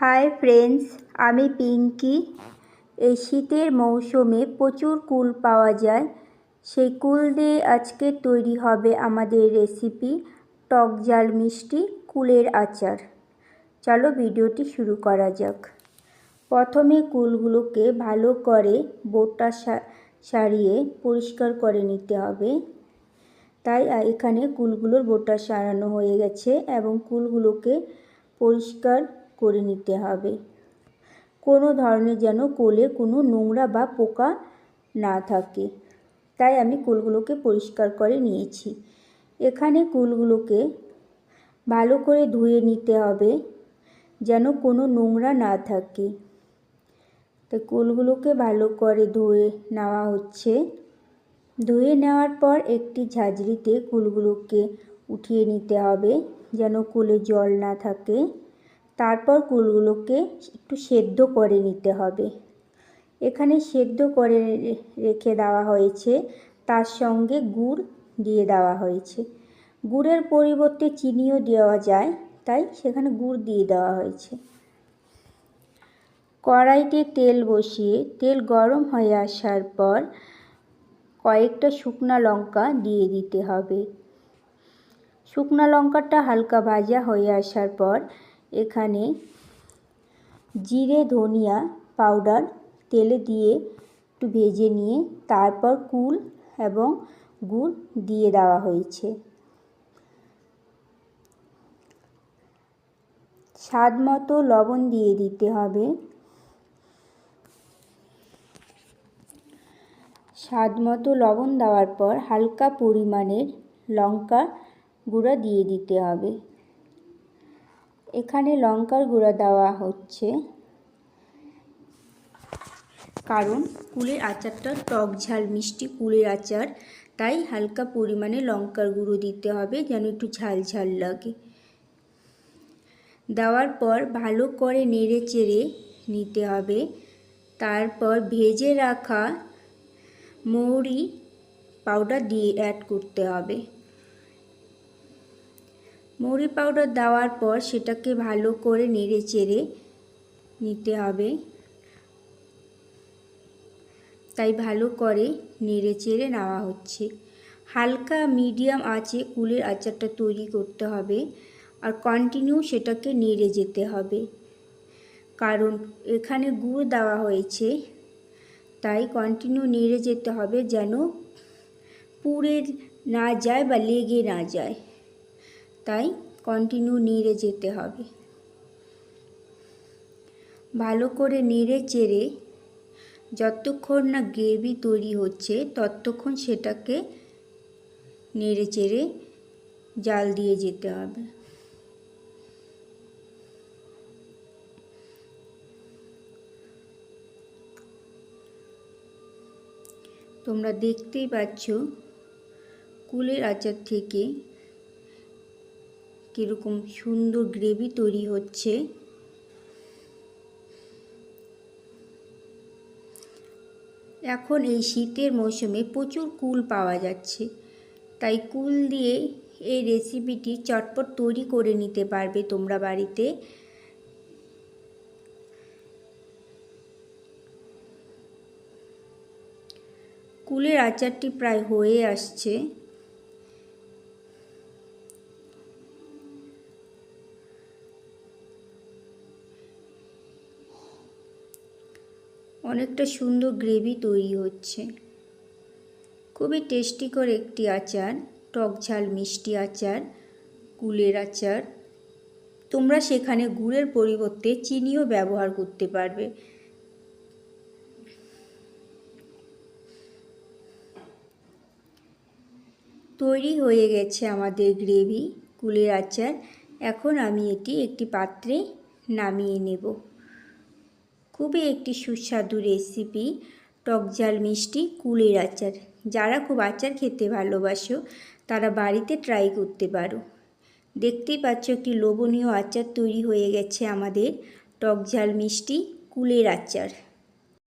Hi friends, আমি পিঙ্কি। এই শীতের মৌসুমে প্রচুর কুল পাওয়া যায়। সেই কুল দিয়ে আজকে তৈরি হবে আমাদের রেসিপি টক ঝাল মিষ্টি কুলের আচার। চলো ভিডিওটি শুরু করা যাক। প্রথমে কুলগুলোকে ভালো করে বোটা সারিয়ে পরিষ্কার করে নিতে হবে। তাই এখানে কুলগুলোর বোটা সারানো হয়ে গেছে এবং কুলগুলোকে পরিষ্কার করে নিতে হবে। কোনো ধরনের যেন কোলে কোনো নোংরা বা পোকা না থাকে। তাই আমি কুলগুলোকে পরিষ্কার করে নিয়েছি। এখানে কুলগুলোকে ভালো করে ধুয়ে নিতে হবে যেন কোনো নোংরা না থাকে। তো কুলগুলোকে ভালো করে ধুয়ে নেওয়া হচ্ছে। ধুয়ে নেওয়ার পর একটি ঝাঁঝরিতে কুলগুলোকে উঠিয়ে নিতে হবে যেন কুলে জল না থাকে। তারপর কুলগুলোকে একটু সেদ্ধ করে নিতে হবে। এখানে সেদ্ধ করে রেখে দেওয়া হয়েছে। তার সঙ্গে গুড় দিয়ে দেওয়া হয়েছে। গুড়ের পরিবর্তে চিনিও দেওয়া যায়, তাই সেখানে গুড় দিয়ে দেওয়া হয়েছে। কড়াইতে তেল বসিয়ে, তেল গরম হয়ে আসার পর কয়েকটা শুকনা লঙ্কা দিয়ে দিতে হবে। শুকনা লঙ্কাটা হালকা ভাজা হয়ে আসার পর এখানে জিরে, ধনিয়া পাউডার তেলে দিয়ে একটু ভেজে নিয়ে তারপর কুল এবং গুড় দিয়ে দেওয়া হয়েছে। স্বাদ মতো লবণ দিয়ে দিতে হবে। স্বাদ মতো লবণ দেওয়ার পর হালকা পরিমাণের লঙ্কা গুঁড়া দিয়ে দিতে হবে। এখানে লঙ্কার গুঁড়া দেওয়া হচ্ছে। কারণ কুলের আচারটা টক ঝাল, মিষ্টি কুলের আচার, তাই হালকা পরিমাণে লঙ্কার গুঁড়ো দিতে হবে যেন একটু ঝাল ঝাল লাগে। দেওয়ার পর ভালো করে নেড়ে চেড়ে নিতে হবে। তারপর ভেজে রাখা মৌরি পাউডার দিয়ে অ্যাড করতে হবে। মৌরি পাউডার দেওয়ার পর সেটাকে ভালো করে নেড়ে চেড়ে নিতে হবে। তাই ভালো করে নেড়ে চেড়ে নেওয়া হচ্ছে। হালকা, মিডিয়াম আছে কুলের আচারটা তৈরি করতে হবে আর কন্টিনিউ সেটাকে নেড়ে যেতে হবে। কারণ এখানে গুড় দেওয়া হয়েছে, তাই কন্টিনিউ নেড়ে যেতে হবে যেন পুড়ে না যায় বা লেগে না যায়। তাই কন্টিনিউ নেড়ে যেতে হবে। ভালো করে নেড়ে চেড়ে যতক্ষণ না গ্রেভি তৈরি হচ্ছে, ততক্ষণ সেটাকে নেড়ে চেড়ে জাল দিয়ে যেতে হবে। তোমরা দেখতেই পাচ্ছ, কুলের আচার থেকে কীরকম সুন্দর গ্রেভি তৈরি হচ্ছে। এখন এই শীতের মৌসুমে প্রচুর কুল পাওয়া যাচ্ছে। তাই কুল দিয়ে এই রেসিপিটি চটপট তৈরি করে নিতে পারবে তোমরা বাড়িতে। কুলের আচারটি প্রায় হয়ে আসছে। অনেকটা সুন্দর গ্রেভি তৈরি হচ্ছে। খুবই টেস্টিকর একটি আচার, টক ঝাল মিষ্টি আচার কুলের আচার। তোমরা সেখানে গুড়ের পরিবর্তে চিনিও ব্যবহার করতে পারবে। তৈরি হয়ে গেছে আমাদের গ্রেভি কুলের আচার। এখন আমি এটি একটি পাত্রে নামিয়ে নেব। খুবই একটি সুস্বাদু রেসিপি টক ঝাল মিষ্টি, কুলের আচার। যারা খুব আচার খেতে ভালোবাসো, তারা বাড়িতে ট্রাই করতে পারো। দেখতেই পাচ্ছ একটি লোভনীয় আচার তৈরি হয়ে গেছে আমাদের টক ঝাল মিষ্টি, কুলের আচার।